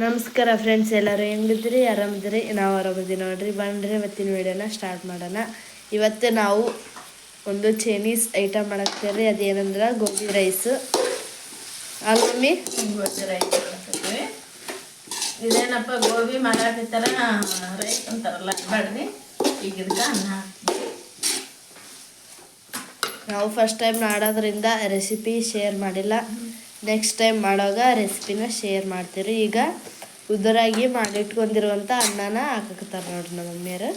ನಮಸ್ಕಾರ ಫ್ರೆಂಡ್ಸ್ ಎಲ್ಲರೂ ಹೆಂಗಿದ್ರಿ ಆರಾಮಿದ್ರಿ ನಾವು ಆರಾಮಿದ್ದೀವಿ ನೋಡ್ರಿ. ಬಂದ್ರೆ ಇವತ್ತಿನ ವೀಡಿಯೋನ ಸ್ಟಾರ್ಟ್ ಮಾಡೋಣ. ಇವತ್ತು ನಾವು ಒಂದು ಚೈನೀಸ್ ಐಟಮ್ ಮಾಡಾಕ್ತೀವಿ ಅದೇನಂದ್ರೆ ಗೋಬಿ ರೈಸ್ ಆಲ್ಮಿ ಮಮ್ಮಿ ಗೋಬಿ ರೈಸ್ ಮಾಡ್ತೀವಿ ಇದೇನಪ್ಪ ಗೋಬಿ ಮಾಡಾಕತ್ತಾರ ರೈಸ್ ಅಂತಾರಲ್ಲ ಬಡ್ರಿ ಈಗ ಇದಕ್ಕೆ ಅನ್ನ ಹಾಕ್ತೀವಿ. ನಾವು ಫಸ್ಟ್ ಟೈಮ್ ಮಾಡೋದ್ರಿಂದ ರೆಸಿಪಿ ಶೇರ್ ಮಾಡಿಲ್ಲ. ನೆಕ್ಸ್ಟ್ ಟೈಮ್ ಮಾಡೋವಾಗ ರೆಸಿಪಿನ ಶೇರ್ ಮಾಡ್ತೀರಿ. ಈಗ ಉದುರಾಗಿ ಮಾಡಿಟ್ಕೊಂಡಿರುವಂಥ ಅನ್ನನ ಹಾಕಕತ್ತಾರೆ ನೋಡ್ರಿ ನಮ್ಮ ಮಮ್ಮಿಯರು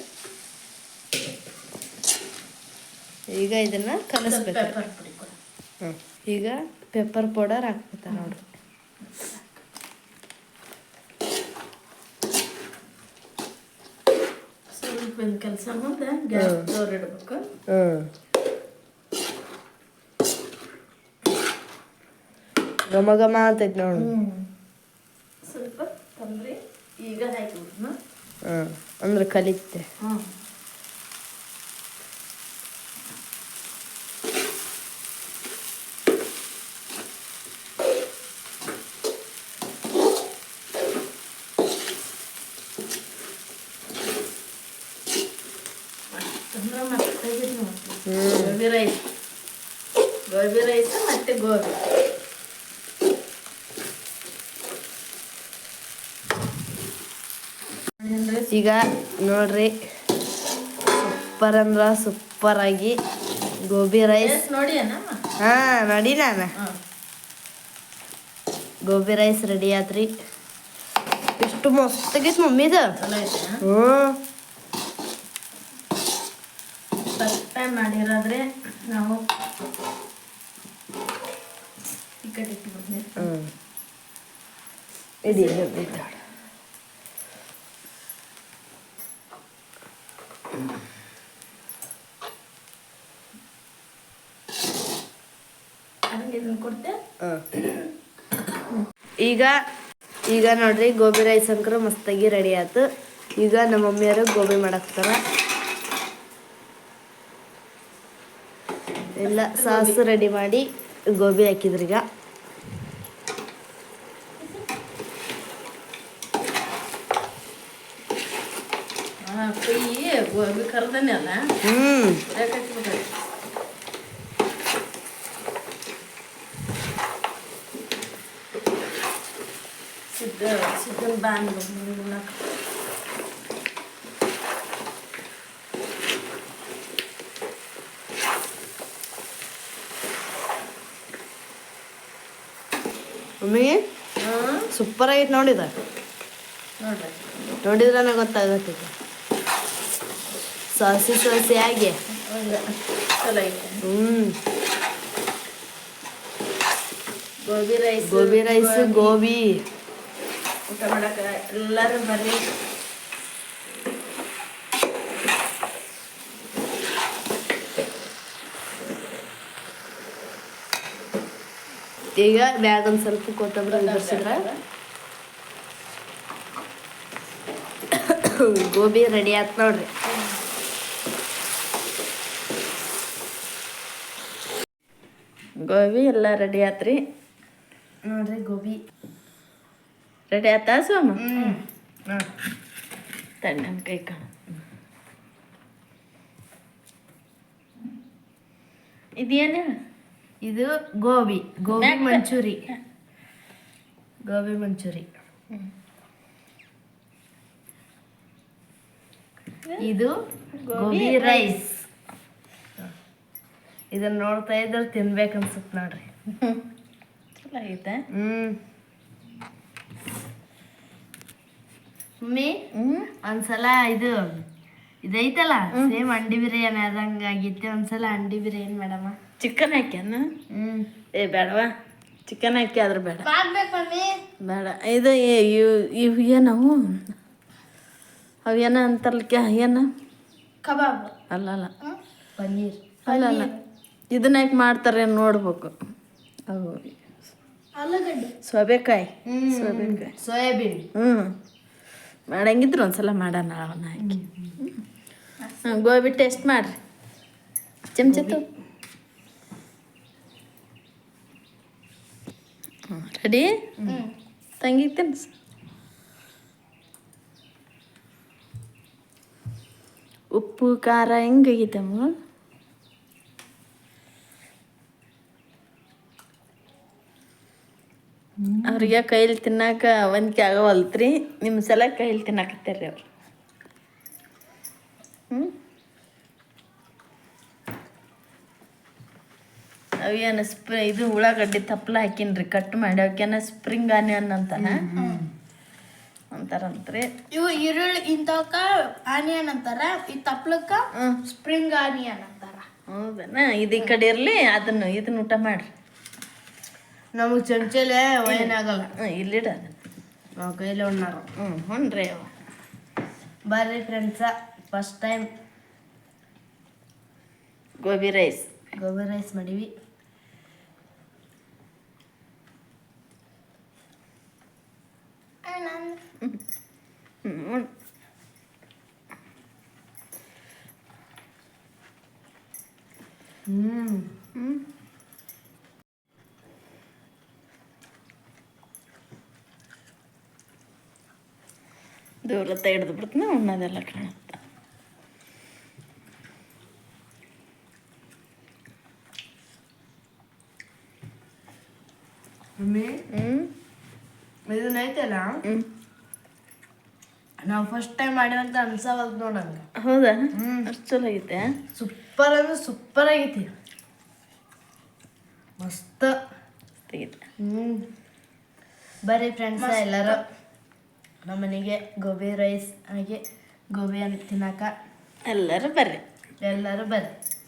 ಈಗ ಇದನ್ನ ಕಲಿಸ್ಬೇಕು ಹ್ಮ್. ಈಗ ಪೆಪ್ಪರ್ ಪೌಡರ್ ಹಾಕ್ಬಿಡ್ತಾರೆ ನೋಡ್ರಿ. ಸ್ವಲ್ಪ ಕೆಲಸ ಮುಂದೆ ಗ್ಯಾಸ್ ಇಡ್ಬೇಕು. ಹ್ಮ್. ಘಮ ಘಮ ಅಂತೈತಿ ನೋಡು. ಸ್ವಲ್ಪ ತಂದ್ರಿ ಈಗ ಹಾಕಿಬಿಡ್ನು ಹ್ಮ್ ಅಂದ್ರೆ ಕಲಿತೆ. ಹ್ಞೂ ಅಂದ್ರೆ ಮತ್ತೆ ತೆಗೀರಿ ನೋಡಿ. ಗೋಬಿ ರೈಸ್ ಗೋಬಿ ರೈಸ್ ಮತ್ತೆ ಗೋಬಿ. ಈಗ ನೋಡ್ರಿ ಸೂಪರ್ ಅಂದ್ರ ಸೂಪರ್ ಆಗಿ ಗೋಬಿ ರೈಸ್ ಹಾ ನೋಡಿ ನಾನು. ಗೋಬಿ ರೈಸ್ ರೆಡಿ ಆತ್ರಿ. ಎಷ್ಟು ಮಸ್ತ್ ಆಗೈತಿ ಮಮ್ಮಿದ ಹ್ಞೂ. ಫಸ್ಟ್ ಟೈಮ್ ಮಾಡಿರೋದ್ರೆ ನಾವು ಇದ್ದಾಳೆ ಹ್ಞೂ ಇಡಿ ಇಡಿ ಹಂಗೆ ಇದನ್ನ ಕೊಡ್ತೆ ಈಗ ಈಗ ನೋಡ್ರಿ, ಗೋಬಿ ರೈಸ್ ಅಂಕರ ಮಸ್ತಾಗಿ ರೆಡಿ ಆಯ್ತು. ಈಗ ನಮ್ಮ ಮಮ್ಮಿಯವರು ಗೋಬಿ ಮಾಡಾಕ್ತಾರ. ಎಲ್ಲ ಸಾಸ್ ರೆಡಿ ಮಾಡಿ ಗೋಬಿ ಹಾಕಿದ್ರಿ ಈಗ ಹಾಂ ಕುಯ್ಯಿ ಗೋಬಿ ಕರ್ದನೆ ಅಲ್ಲ ಹ್ಮ್ ಸಿದ್ದ ಸಿದ್ದನ ಬ್ಯಾನ್ ಮಮ್ಮಿ ಹಾಂ? ಸೂಪರ್ ಆಗೈತೆ ನೋಡಿದ ನೋಡ್ರಿ. ನೋಡಿದ್ರೆ ಗೊತ್ತಾಗತ್ತೈತೆ ಸಾಸಿ ಸಾಸಿ ಆಗಿ ಹೌದಾ ಚಲೋ ಐತೆ ಹ್ಮ್ ಗೋಬಿ ರೈಸ್ ಗೋಬಿ ರೈಸ್ ಗೋಬಿ ಊಟ ಮಾಡಕ್ಕೆ ಎಲ್ಲರೂ ಬರ್ರಿ ಈಗ ಬ್ಯಾಗ್ ಒಂದು ಸ್ವಲ್ಪ ಕೊತ್ತಂಬರಿ ಬರ್ಸಿದ್ರ ಗೋಬಿ ರೆಡಿ ಆಯ್ತು ನೋಡ್ರಿ ಗೋಬಿ ಎಲ್ಲ ರೆಡಿ ಆತ್ರಿ? ನೋಡ್ರಿ ಗೋಬಿ. ರೆಡಿ ಆತ ಸೋಮ? ಹ್ಮ್. ತಣ್ಣ ಕೈ ಕಾಣ. ಇದೇನು? ಇದು ಗೋಬಿ ಗೋಬಿ ಮಂಚೂರಿ. ಗೋಬಿ ಮಂಚೂರಿ. ಇದು ಗೋಬಿ ರೈಸ್ ಇದನ್ನ ನೋಡ್ತಾ ಇದ್ರೆ ತಿನ್ಬೇಕು ಅನ್ಸುತ್ತೆ ನೋಡ್ರಿ. ಚಲೋ ಐತೆ ಹ್ಮ್. ಮಮ್ಮಿ ಒಂದ್ಸಲ ಇದು ಇದೈತಲ್ಲ ಸೇಮ್ ಅಂಡಿ ಬಿರಿಯಾನಿ ಆದಂಗ ಆಗಿತ್ತು ಒಂದ್ಸಲ ಅಂಡಿ ಬಿರಿಯಾನಿ ಮೇಡಮ. ಚಿಕನ್ ಹಾಕ್ಯಾನ? ಹ್ಮ್. ಏ ಬೇಡವಾ. ಚಿಕನ್ ಹಾಕಿ ಆದ್ರೆ ಬೇಡ. ಮಾಡ್ಬೇಕು ಮಮ್ಮಿ. ಬೇಡ. ಇದು ಇವು ಇವು ಏನವು ಅವು? ಏನ ಅಂತಾರಲ್ಲ ಕ್ಯಾ ಏನು? ಕಬಾಬ್. ಅಲ್ಲ ಅಲ್ಲ ಪನ್ನೀರ್. ಅಲ್ಲ ಅಲ್ಲ ಇದನ್ನ ಯಾಕೆ ಮಾಡ್ತಾರೆ ನೋಡ್ಬೇಕು. ಅವು ಸೋಬೆಕಾಯಿ. ಸೋಯಾಬೀನ್. ಹ್ಞೂ ಮಾಡಂಗಿದ್ರು ಒಂದ್ಸಲ ಮಾಡೋಣ ಅವನ್ನ ಹಾಕಿ. ಗೋಬಿ ಟೇಸ್ಟ್ ಮಾಡ್ರಿ. ಚಮಚತು ರೆಡಿ? ತಂಗಿ ತಿನ್ ಉಪ್ಪು ಖಾರ ಹೆಂಗಾಗಿತ್ತಮ್ಮ ಅವ್ರಿಗೆ ಕೈಲಿ ತಿನ್ನಾಕ ಒಂದ್ಕೆ ಆಗವಲ್ತ್ರಿ ನಿಮ್ಮ ಸಲ ಕೈಲಿ ತಿನ್ನಾಕತ್ತೀರಿ ಅವ್ರು. ಹ್ಞೂ ಅವೇನು ಸ್ಪ್ರ ಇದು ಉಳ್ಳಾಗಡ್ಡಿ ತಪ್ಪಲ ಹಾಕಿನ್ರಿ ಕಟ್ ಮಾಡಿ. ಅವಕ್ಕೇನ ಸ್ಪ್ರಿಂಗ್ ಆನಿಯನ್ ಅಂತಾನ? ಅಂತಾರಂತ್ರಿ. ಇವು ಈರುಳ್ಳಿ ಇಂಥವಕ್ಕ ಆನಿಯನ್ ಅಂತಾರ. ಈ ತಪ್ಲಕ್ಕ ಸ್ಪ್ರಿಂಗ್ ಆನಿಯನ್ ಅಂತಾರ. ಹೌದನ? ಇದು ಈ ಕಡೆ ಇರಲಿ ಅದನ್ನು ಇದನ್ನ ಊಟ ಮಾಡ್ರಿ. ನಮಗೆ ಚಮಚಲೆ ಏನಾಗಲ್ಲ ಹ್ಞೂ ಇಲ್ಲಿಡ. ನಾವು ಕೈಲಿ ಉಣ್ಣಾರ. ಹ್ಞೂ ಹ್ಞೂ ಅವ ಬರ್ರಿ friends first time gobi rice. Gobi rice ಮಾಡೀವಿ. ಹ್ಞೂ ಹ್ಮ್ ಹ್ಞೂ ದೂರ ಹಿಡ್ದು ಬಿಡ್ತೀನಿ ಉಣ್ಣೋದೆಲ್ಲ ಕಾಣುತ್ತೆ. ಇದನ್ನೈತಲ್ಲ ನಾವು ಫಸ್ಟ್ ಟೈಮ್ ಮಾಡಿವಂತ ಅನ್ಸವಲ್ದು ನೋಡಂಗ ಹೌದಾ. ಅಷ್ಟು ಚಲೋ ಐತೆ ಸೂಪರ್ ಅಂದ್ರೆ ಸೂಪರ್ ಆಗೈತಿ. ಮಸ್ತ್. ಹ್ಞೂ ಹ್ಮ್. ಬರ್ರಿ ಫ್ರೆಂಡ್ಸ್ ಎಲ್ಲರೂ. ನಮ್ಮ ಮನೆಗೆ ಗೋಬಿ ರೈಸ್ ಹಾಗೆ ಗೋಬಿ ಅಂತ ತಿನ್ನಕ ಎಲ್ಲರೂ ಬರ್ರಿ. ಎಲ್ಲರೂ ಬರ್ರಿ.